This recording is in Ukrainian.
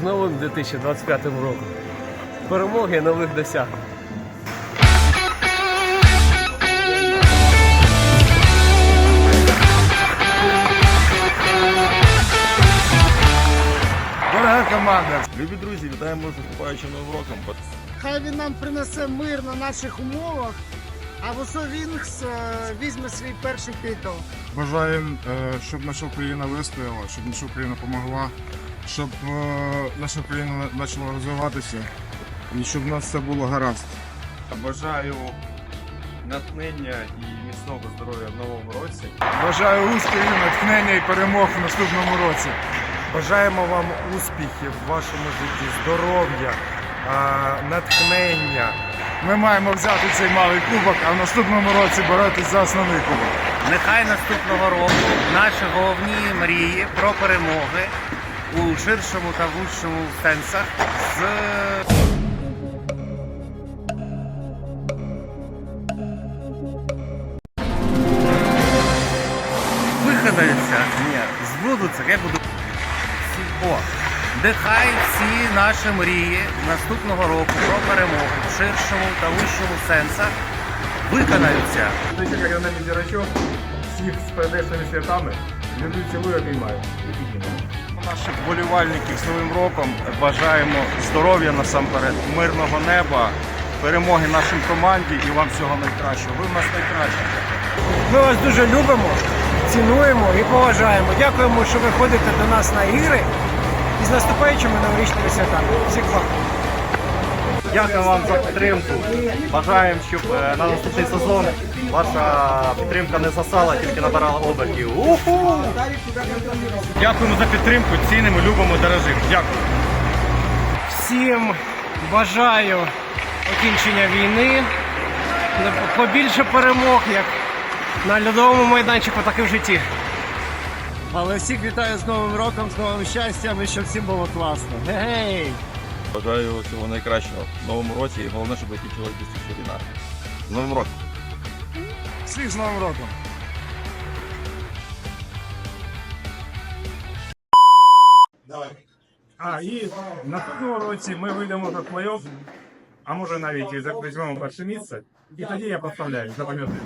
2025 роком. Перемоги нових досягнень. Дорога команда! Любі друзі, вітаємо з наступаючим новим роком. Хай він нам принесе мир на наших умовах, а Вусо Вінгс е, візьме свій перший титул. Бажаємо, е, щоб наша Україна вистояла, щоб наша Україна допомогла, щоб е, наша Україна почала розвиватися і щоб в нас все було гаразд. Бажаю натхнення і міцного здоров'я в новому році. Бажаю успіхів, натхнення і перемог в наступному році. Бажаємо вам успіхів в вашому житті, здоров'я, натхнення. Ми маємо взяти цей малий кубок, а в наступному році боротися за основний кубок. Нехай наступного року наші головні мрії про перемоги у ширшому та вужчому сенсах з виконаються, ні, збудуться, я буду. О, нехай всі наші мрії наступного року про перемогу в ширшому та вищому сенсах виконаються. На зірочок, всіх з передешними святами. Люблю, цілую, обіймаю. Наших вболівальників з Новим роком бажаємо здоров'я насамперед, мирного неба, перемоги нашим команді і вам всього найкращого. Ви в нас найкращі. Ми вас дуже любимо, цінуємо і поважаємо. Дякуємо, що ви ходите до нас на ігри і з наступаючими новорічними святами. Всіх благ. Дякую вам за підтримку. Бажаємо, щоб е, на наступний сезон ваша підтримка не засала, тільки набирала обертів. Уху! Дякуємо за підтримку, цінимо, любимо, дорожимо. Дякую. Всім бажаю закінчення війни, побільше перемог, як на льодовому майданчику, так і в житті. Але всіх вітаю з Новим роком, з новим щастям і щоб всім було класно. Гей! Бажаю всього найкращого в новому році і головне, щоб закінчилась швидше війна. З Новим роком! Всіх з Новим роком! А, і в наступному році ми вийдемо до плей-офф, а може навіть і візьмемо перше місце. І тоді я поставляю, запам'ятаю.